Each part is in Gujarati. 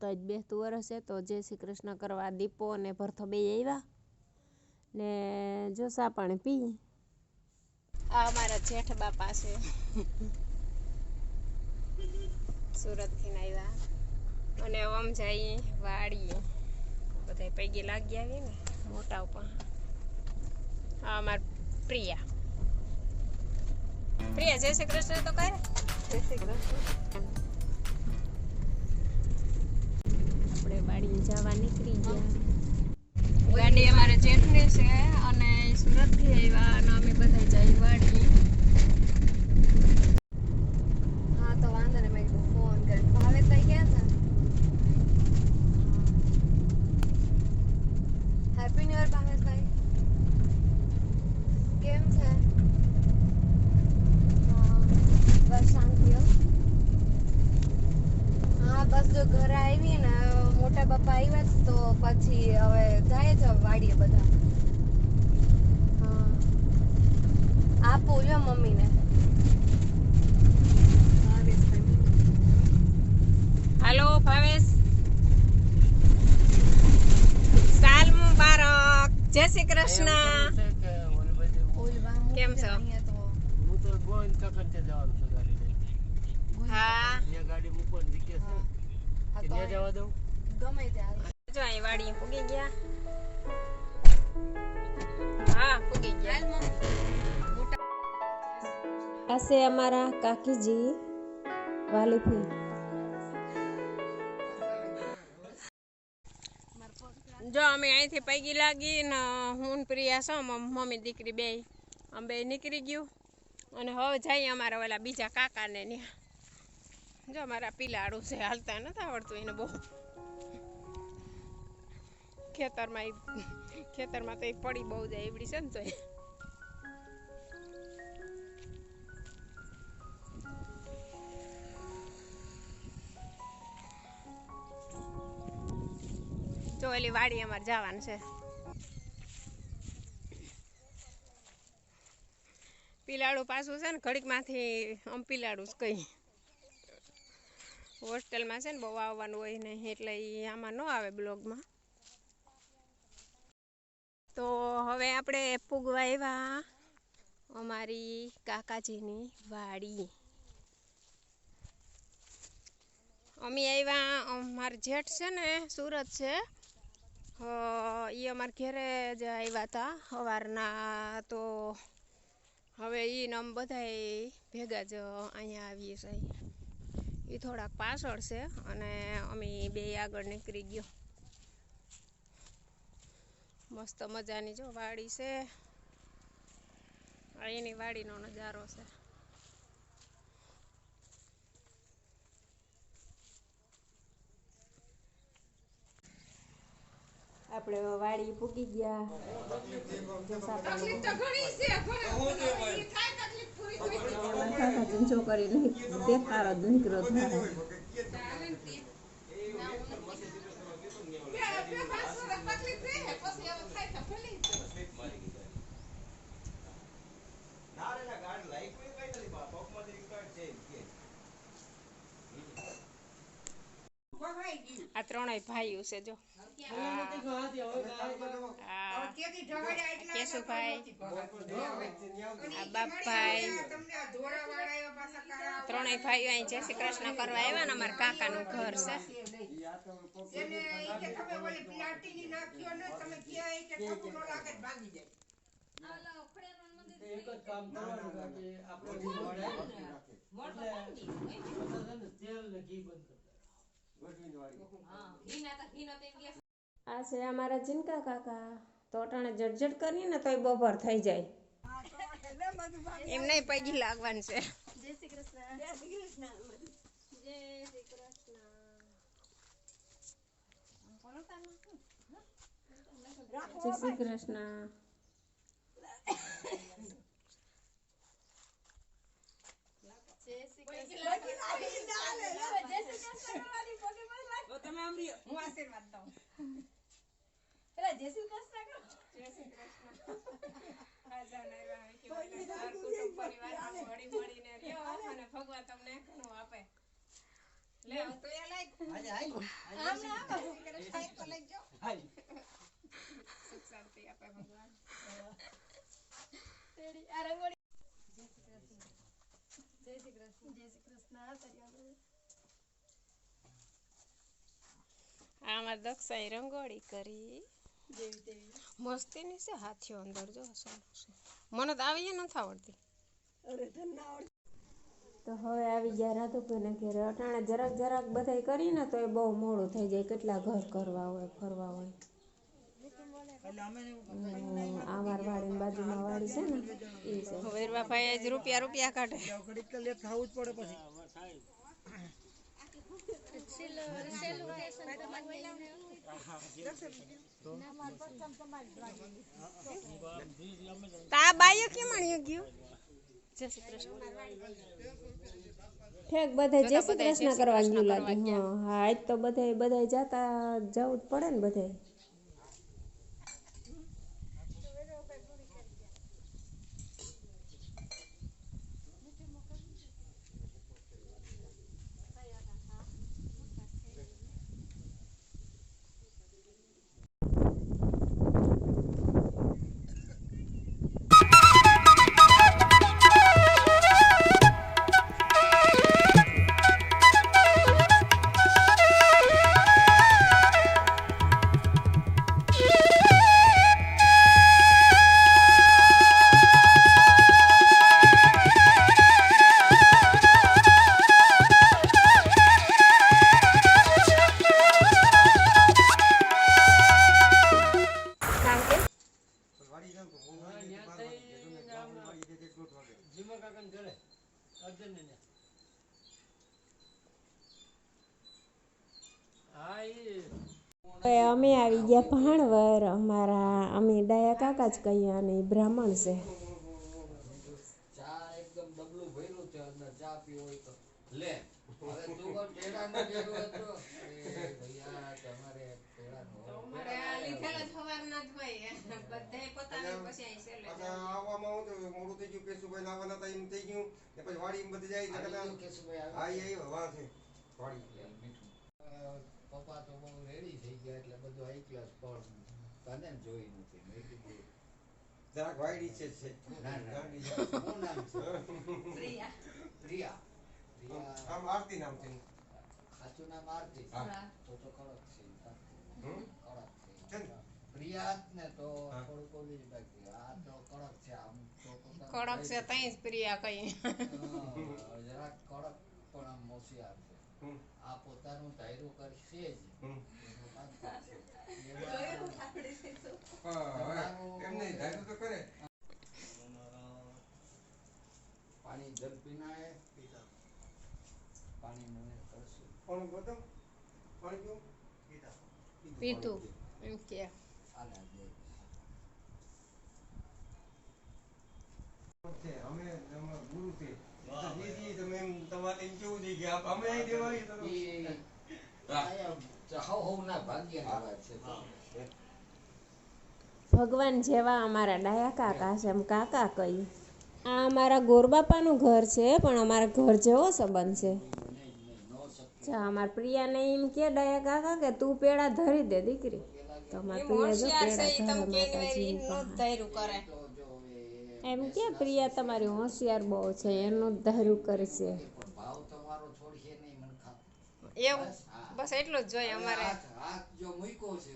તો આજ બેસતું વરસ છે તો જય શ્રી કૃષ્ણ કરવા દીપો અને ભરથો બે આવ્યા ને જો સા પાણી પી. આ અમારા જેઠ બાપા છે. સુરતથી આવ્યા અને આમ જઈએ વાડીએ બધા પૈકી લાગી આવી ને મોટા ઉપર. આ અમારા પ્રિયા. પ્રિયા જય શ્રી કૃષ્ણ તો કરે જય શ્રી કૃષ્ણ. આપણે વાડી જવા નીકળી ગયા. ગાડી અમારે જેઠની છે અને સુરતથી આવ્યા અને અમે બધા જઈ વાડી. હા, તો વાંધો ને મેં ફોન કરી. ભાવે તઈ ગયા છે હેપી ન્યુ યર ભાવેશભાઈ કેમ છે? બસ શાંતિ હા. બસ જો ઘરે આવી ને મોટા બાપા આવ્યા છે તો પછી હવે જાય છે વાડીએ બધા. હા. આપું જો મમ્મીને. હાલો ભાવેશ. સાલ મુબારક. જય શ્રી કૃષ્ણ. કેમ છો? હા ગમે ત્યાં જો અહીં વાડી પૂગી ગયા. હા પૂગી ગયા. આ છે અમારા કાકીજી વાલીફી. જો અમે અહીંથી પૈકી લાગી ને હું પ્રિયા છો મમ્મી દીકરી બે. અમે બે નીકળી ગયું. અને હવે જઈએ અમારા ઓલા બીજા કાકાને ત્યાં. જો અમારા પીલાડું છે હાલતા નથી આવડતું એને બહુ. ખેતરમાં એ ખેતરમાં તો એ પડી બહુ જાય, એવડી છે ને તો જો ઓલી વાડી અમારે જવાનું છે. પીલાડું પાછું છે ને ઘડીકમાંથી આમ પીલાડું જ કઈ હોસ્ટેલમાં છે ને, બહુ આવવાનું હોય ને એટલે એ આમાં ન આવે બ્લોગમાં તો હવે આપણે પૂગવા આવ્યા અમારી કાકાજીની વાડી. અમે આવ્યા અમારા જેઠ છે ને, સુરત છે. એ અમારા ઘેરે જ આવ્યા હતા સવારના તો હવે એ નમ બધાય ભેગા જ અહીંયા આવીએ છીએ. એ થોડાક પાછળ છે અને અમે બે આગળ નીકળી ગયો. મસ્ત મજાની જો વાડી છે. અહીંની એની વાડીનો નજારો છે. આપણે વાડી પૂકી ગયા. ચૂંચો નહીં દેખાડો દીકરો થાય આ ત્રણેય ભાઈઓ છે જો. કેશુભાઈ. આ બાપભાઈ. ત્રણેય ભાઈઓ અહીં જય શ્રી કૃષ્ણ કરવા આવ્યા ને અમારા કાકાનું ઘર છે. એક જ કામ કરવાનું કે આપણે ઘી મળે એટલે તેલ ને ઘી બંધ કરી આ છે અમારા જીનકા કાકા. તો અટાણે જટજટ કરીએ ને તોય બપોર થઈ જાય. એમને પૈકી લાગવાનું છે. જય શ્રી કૃષ્ણ. જય શ્રી કૃષ્ણ. જય શ્રી કૃષ્ણ. જય શ્રી કૃષ્ણ જય શ્રી કૃષ્ણ પેલા જય શ્રી કૃષ્ણ કરો. જય શ્રી કૃષ્ણ આજાન આવ્યા કે બધા ઘર કુટુંબ પરિવારમાં હળી મળીને રહ્યો અને ભગવાન તમને ઘણું આપે. આજે હાલ. હાલ. આમાં દક્ષાએ રંગોળી કરી. મસ્તીની છે હાથીઓ અંદર જો મને તો આવી નથી આવડતી. તો હવે આવી ગયા રાધુભાઈના ઘરે. અટાણે જરાક જરાક બધાય કરીને તો એ બહુ મોડું થઈ જાય. કેટલા ઘર કરવા હોય ફરવા હોય. આ માર વાડીની બાજુમાં વાડી છે ને એ છે. વેરવાભાઈ જ રૂપિયા રૂપિયા કાઢે. ઘડીક તો લેટ થવું જ પડે પછી. તો બાયો કેમ અણી ગયું? જય શ્રી કૃષ્ણ. ઠેક બધા જય શ્રી કૃષ્ણ કરવા ગયું લાગે હા હા આજ તો બધા બધા જાતા જવું જ પડે ને બધા અમે આવી ગયા ભાણવર અમારા અમે દયા કાકા જ કહીએ અને બ્રાહ્મણ છે. ચા એકદમ ડબલું ભર્યું છે અંદર ચા પીવો તો. લે હવે તું ટેડા ન ભૈયા તમારે ટેડા નો પાછા આવવામાં હું તો મોડું થઈ ગયું કેશુભાઈ ને હતા એમ થઈ ગયું. ને પછી વાડી એમ બધી જાય આવી એટલે ગયો કેશુભાઈ હા એ આવ્યો છે વાડી. ગયો. મીઠું. અ, પપ્પા તો બહુ રેડી થઈ ગયા એટલે બધું આઈ ક્લાસ પણ તને જોઈ નથી. મેં કીધું જરાક વાયડી છે છે. ના ના. શું નામ છે? પ્રિયા. પ્રિયા. આમ આરતી નામ છે સાચું નામ આરતી. તો તો કડક છે હમ? કડક છે છે ને? પ્રિયા જ ને તો હા. થોડુંક ઓલી જ બાકી આ તો કડક છે આમ તો પોતાનું કડક છે ભાઈ તઈ જ પ્રિયા કઈ. જરાક કડક પણ આમ હોશિયાર છે. આ પોતાનું ધાયરું કરશે જ. તો કરે. પાણી જલ પાણી મને કરશું. પાણી બતાવ પાણી પીવું? પીધું એમ કે. ભગવાન જેવા અમારા ડાયા કાકા છે, એમ કાકા કઈ આ અમારા ગોરબાપાનું ઘર છે, પણ અમારા ઘર જેવો સંબંધ છે મને જ નહીં નો શક્તિ જા અમારા પ્રિયાને એમ કે ડાયા કાકા કે તું પેડા ધરી દે દીકરી. તો અમાર પ્રિયા જો પેડા ધરે એ એમ કે પ્રિયા તમારી હોશિયાર બહુ છે એનું જ ધાર્યું કરશે પણ ભાવ તમારો છોડશે નહીં મને ખાતરી એવું? બસ એટલું જ જોઈએ અમારે. હાથ હાથ જો મૂક્યો છે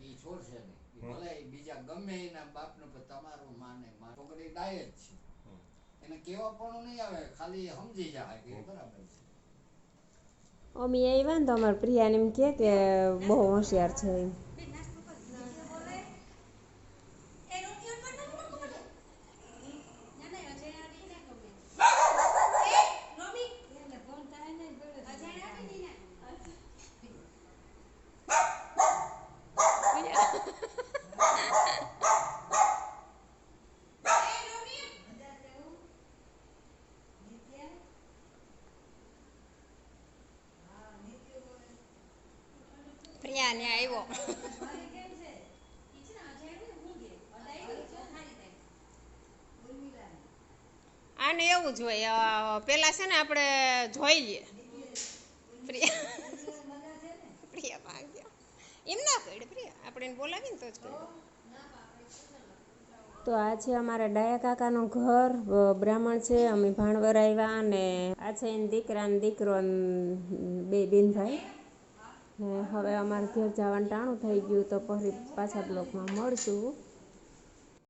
ઈ છોડશે નહીં. ભલે બીજા ગમે એના બાપને પણ તમારું માને છોકરી ડાય જ છે. એને કેવા પણ નહીં આવે ખાલી સમજી જાય કે બરાબર છે. અમે એ વાંધો અમારા પ્રિયાને એમ કે બહુ હોશિયાર છે એમ. પ્રિયા ને આવ્યો. આને એવું જ હોય પેલા છે ને આપણે જોઈ લઈએ. પ્રિયા. પ્રિયા એમ ના પ્રિયા, આપણે બોલાવીને તો જ કહેડે તો આ છે અમારા ડાયા કાકાનું ઘર બ્રાહ્મણ છે, અમે ભાણવર આવ્યા અને આ છે એને દીકરા દીકરો બે બેનભાઈ. ને હવે અમારે ઘેર જવાનું ટાણું થઈ ગયું તો ફરી પાછા બ્લોકમાં મળશું.